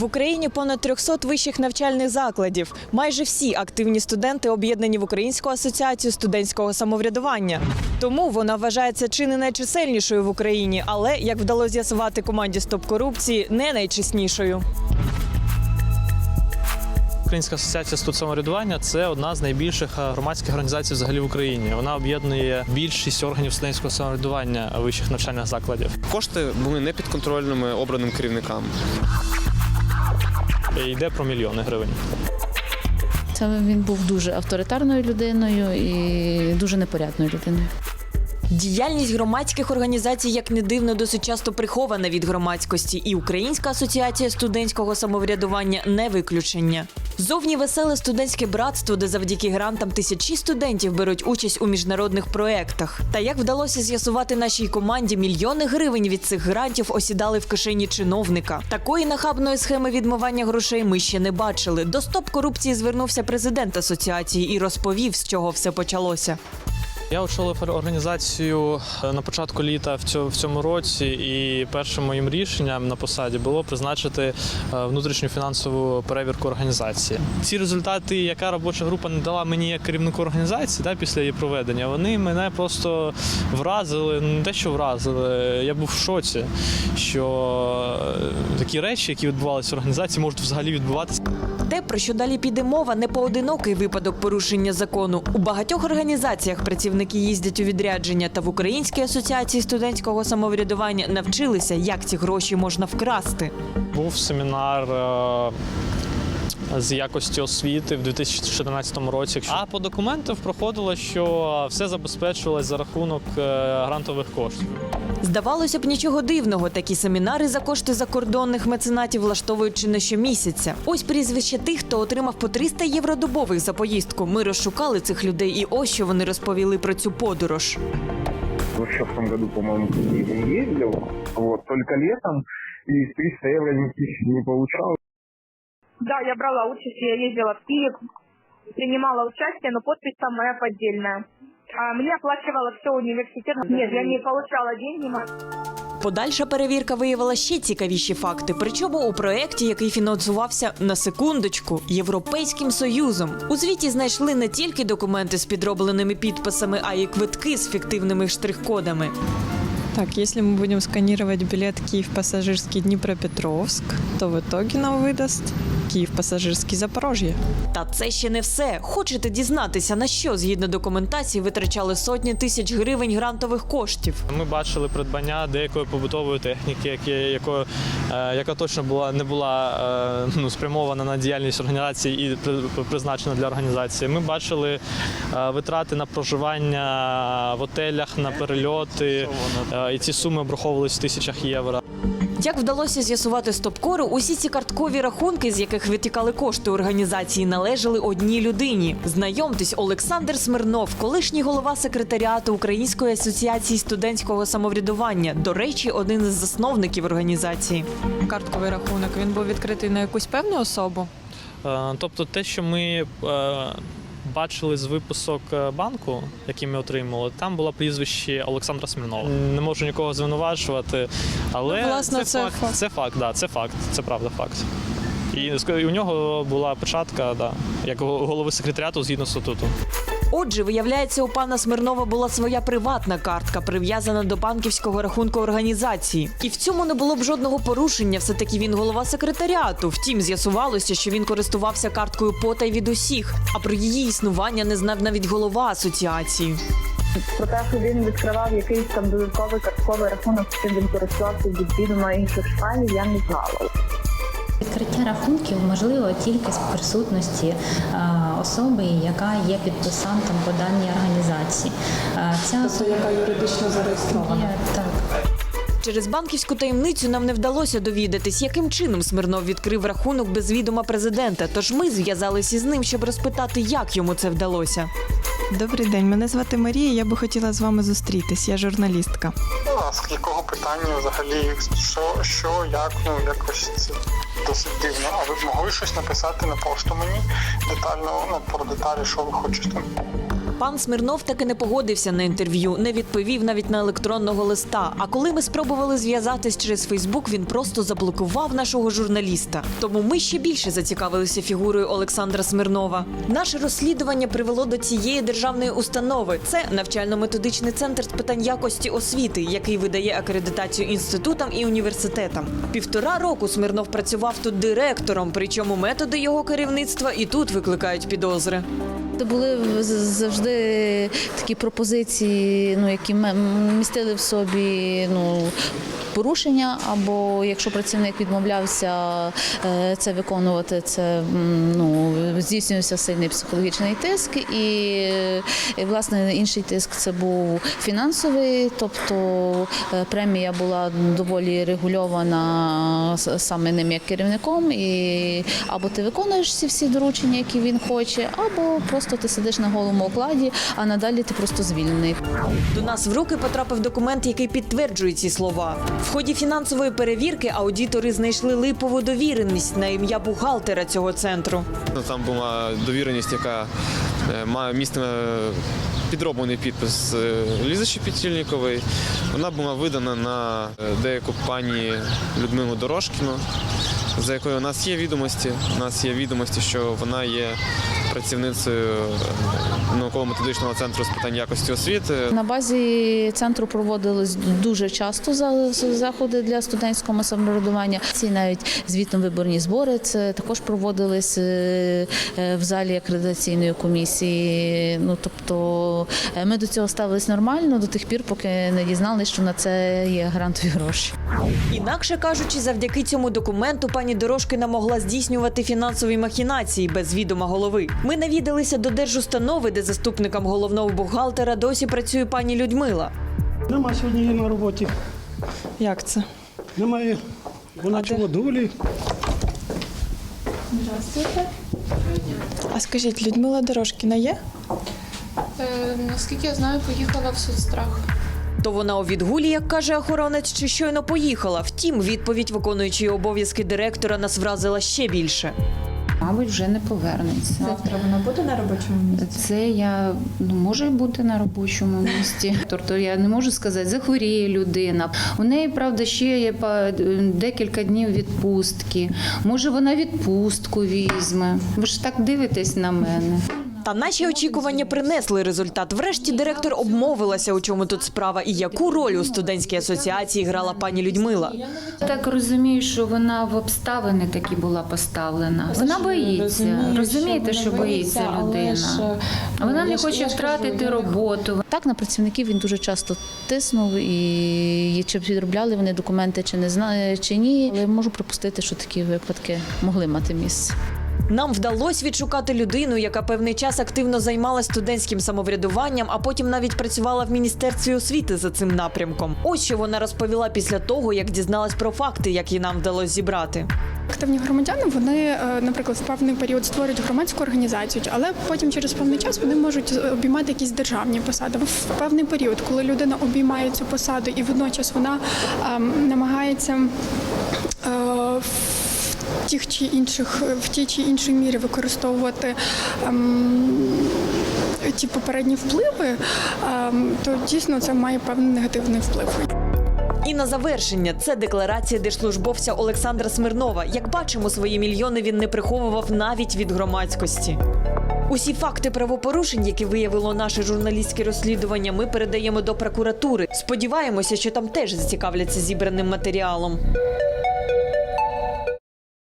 В Україні понад 300 вищих навчальних закладів. Майже всі активні студенти об'єднані в Українську асоціацію студентського самоврядування. Тому вона вважається чи не найчисельнішою в Україні, але як вдалося з'ясувати команді Стоп корупції, не найчеснішою. Українська асоціація студ самоврядування це одна з найбільших е, громадських організацій взагалі в Україні. Вона об'єднує більшість органів студентського самоврядування вищих навчальних закладів. Кошти були не підконтрольними обраним керівникам. І йде про мільйони гривень. Це він був дуже авторитарною людиною і дуже непорядною людиною. Діяльність громадських організацій, як не дивно, досить часто прихована від громадськості, і Українська асоціація студентського самоврядування не виключення. Зовні веселе студентське братство, де завдяки грантам тисячі студентів беруть участь у міжнародних проєктах. Та як вдалося з'ясувати нашій команді, мільйони гривень від цих грантів осідали в кишені чиновника. Такої нахабної схеми відмивання грошей ми ще не бачили. До стоп корупції звернувся президент асоціації і розповів, з чого все почалося. Я очолив організацію е, на початку літа в цьому, році, і першим моїм рішенням на посаді було призначити е, внутрішню фінансову перевірку організації. Ці результати, яка робоча група не дала мені як керівнику організації, да, після її проведення, вони мене просто вразили. Ну, Не те, що вразили, я був в шоці, що е, такі речі, які відбувалися в організації, можуть взагалі відбуватися. Те, про що далі піде мова, не поодинокий випадок порушення закону. У багатьох організаціях працівники їздять у відрядження, та в Українській асоціації студентського самоврядування навчилися, як ці гроші можна вкрасти. Був семінар е, з якості освіти в 2014 році. А по документах проходило, що все забезпечувалось за рахунок е, грантових коштів. Здавалося б, нічого дивного. Такі семінари за кошти закордонних меценатів влаштовують чи не щомісяця. Ось прізвище тих, хто отримав по 300 євро добових за поїздку. Ми розшукали цих людей, і ось що вони розповіли про цю подорож. Вообще в том году, по-моему, не ездил. Вот, только летом. И 300 евро никаких не получал. Да, я брала участие, я ездила в Киев, принимала участие, но подпись там моя поддельная. А мне оплачивала все университет. Нет, я не получала деньги. Подальша перевірка виявила ще цікавіші факти. Причому у проєкті, який фінансувався на секундочку Європейським Союзом. У звіті знайшли не тільки документи з підробленими підписами, а й квитки з фіктивними штрих-кодами. Так, если мы будем сканировать билет Киев пассажирский Днепропетровск, то в итоге нам выдаст Киев пассажирский Запорожье. Та це ще не все. Хочете дізнатися, на що згідно документації витрачали сотні тисяч гривень грантових коштів? Ми бачили придбання деякої побутової техніки, які, якої, е, яка точно була не була е, ну, спрямована на діяльність організації і призначена для організації. Ми бачили е, витрати на проживання в отелях, на перельоти, і ці суми обраховувалися в тисячах євро. Як вдалося з'ясувати стопкору, усі ці карткові рахунки, з яких витікали кошти організації, належали одній людині. Знайомтесь, Олександр Смирнов, колишній голова секретаріату Української асоціації студентського самоврядування. До речі, один із засновників організації. Картковий рахунок він був відкритий на якусь певну особу. Е, Тобто, те, що ми е, бачили з виписок е, банку, який ми отримали, там було прізвище Олександра Смірнова. Не можу нікого звинувачувати, але Ну, власне, це, це факт. факт. Це факт, да, це факт, це правда факт. І у нього була печатка, да, як голови секретаріату згідно статуту. Отже, виявляється, у пана Смирнова була своя приватна картка, прив'язана до банківського рахунку організації. І в цьому не було б жодного порушення. Все таки він голова секретаріату. Втім, з'ясувалося, що він користувався карткою потай від усіх. А про її існування не знав навіть голова асоціації. Про те, що він відкривав якийсь там додатковий картковий рахунок, чим він користувався від відома інших шпалів, я не знала. Відкриття рахунків можливо тільки з присутності е, особи, яка є підписантом по даній організації. Ця особа яка юридично зареєстрована. є так. Через банківську таємницю нам не вдалося довідатись, яким чином Смирнов відкрив рахунок без відома президента. Тож ми зв'язалися з ним, щоб розпитати, як йому це вдалося. Добрий день, мене звати Марія. Я би хотіла з вами зустрітись. Я журналістка. А з якого питання взагалі що, що, як, ну якось це досить дивно. А ви б могли щось написати на пошту мені детально ну, про деталі, що ви хочете? Пан Смирнов таки не погодився на інтерв'ю, не відповів навіть на електронного листа. А коли ми спробували зв'язатись через Фейсбук, він просто заблокував нашого журналіста. Тому ми ще більше зацікавилися фігурою Олександра Смирнова. Наше розслідування привело до цієї державної установи. Це навчально-методичний центр з питань якості освіти, який видає акредитацію інститутам і університетам. Півтора року Смирнов працював тут директором, причому методи його керівництва і тут викликають підозри. Це були з- завжди такі пропозиції, ну які містили в собі ну. Порушення, або якщо працівник відмовлявся е, це виконувати, це ну здійснювався сильний психологічний тиск, і, і власне інший тиск це був фінансовий, тобто е, премія була доволі регульована саме ним як керівником, і або ти виконуєш всі всі доручення, які він хоче, або просто ти сидиш на голому окладі, а надалі ти просто звільнений. До нас в руки потрапив документ, який підтверджує ці слова. В ході фінансової перевірки аудитори знайшли липову довіреність на ім'я бухгалтера цього центру. Ну, Там була довіреність, яка е, має місце підроблений підпис е, Лізи Вона була видана на е, деяку пані Людмилу Дорошкіну, за якою у нас є відомості. У нас є відомості, що вона є працівницею е, науково-методичного центру з питань якості освіти. На базі центру проводились дуже часто заходи для студентського самоврядування. Ці навіть звітно-виборні збори це також проводились е, е, в залі акредитаційної комісії. Ну тобто ми до цього ставились нормально до тих пір, поки не дізналися, що на це є грантові гроші. Інакше кажучи, завдяки цьому документу пані Дорошкина могла здійснювати фінансові махінації без відома голови. Ми навідалися до держустанови, де заступником головного бухгалтера досі працює пані Людмила. Нема сьогодні її на роботі. Як це? Немає. Вона А де? чолодулі. А скажіть, Людмила Дорожкіна є? Е, наскільки я знаю, поїхала в соцстрах. То вона у відгулі, як каже охоронець, чи щойно поїхала. Втім, відповідь виконуючої обов'язки директора нас вразила ще більше. Мабуть, вже не повернеться. Завтра вона буде на робочому місці? Це я ну може бути на робочому місці. Тобто я не можу сказати, захворіє людина. У неї правда ще є па- декілька днів відпустки. Може, вона відпустку візьме. Ви ж так дивитесь на мене. Та наші очікування принесли результат. Врешті директор обмовилася, у чому тут справа і яку роль у студентській асоціації грала пані Людмила. Так розумію, що вона в обставини такі була поставлена. Вона боїться. Розумієте, що боїться людина. Вона не хоче втратити роботу. Так на працівників він дуже часто тиснув і чи підробляли вони документи, чи не знаю, чи ні. Але можу припустити, що такі випадки могли мати місце. Нам вдалося відшукати людину, яка певний час активно займалась студентським самоврядуванням, а потім навіть працювала в міністерстві освіти за цим напрямком. Ось що вона розповіла після того, як дізналась про факти, які нам вдалося зібрати. Активні громадяни вони, е, наприклад, в певний період створюють громадську організацію, але потім через певний час вони можуть обіймати якісь державні посади. В певний період, коли людина обіймає цю посаду і водночас вона ем, намагається. Е, тих чи інших в тій чи іншій мірі використовувати ем, ті попередні впливи, ем, то дійсно це має певний негативний вплив. І на завершення це декларація держслужбовця Олександра Смирнова. Як бачимо, свої мільйони він не приховував навіть від громадськості. Усі факти правопорушень, які виявило наше журналістське розслідування, ми передаємо до прокуратури. Сподіваємося, що там теж зацікавляться зібраним матеріалом.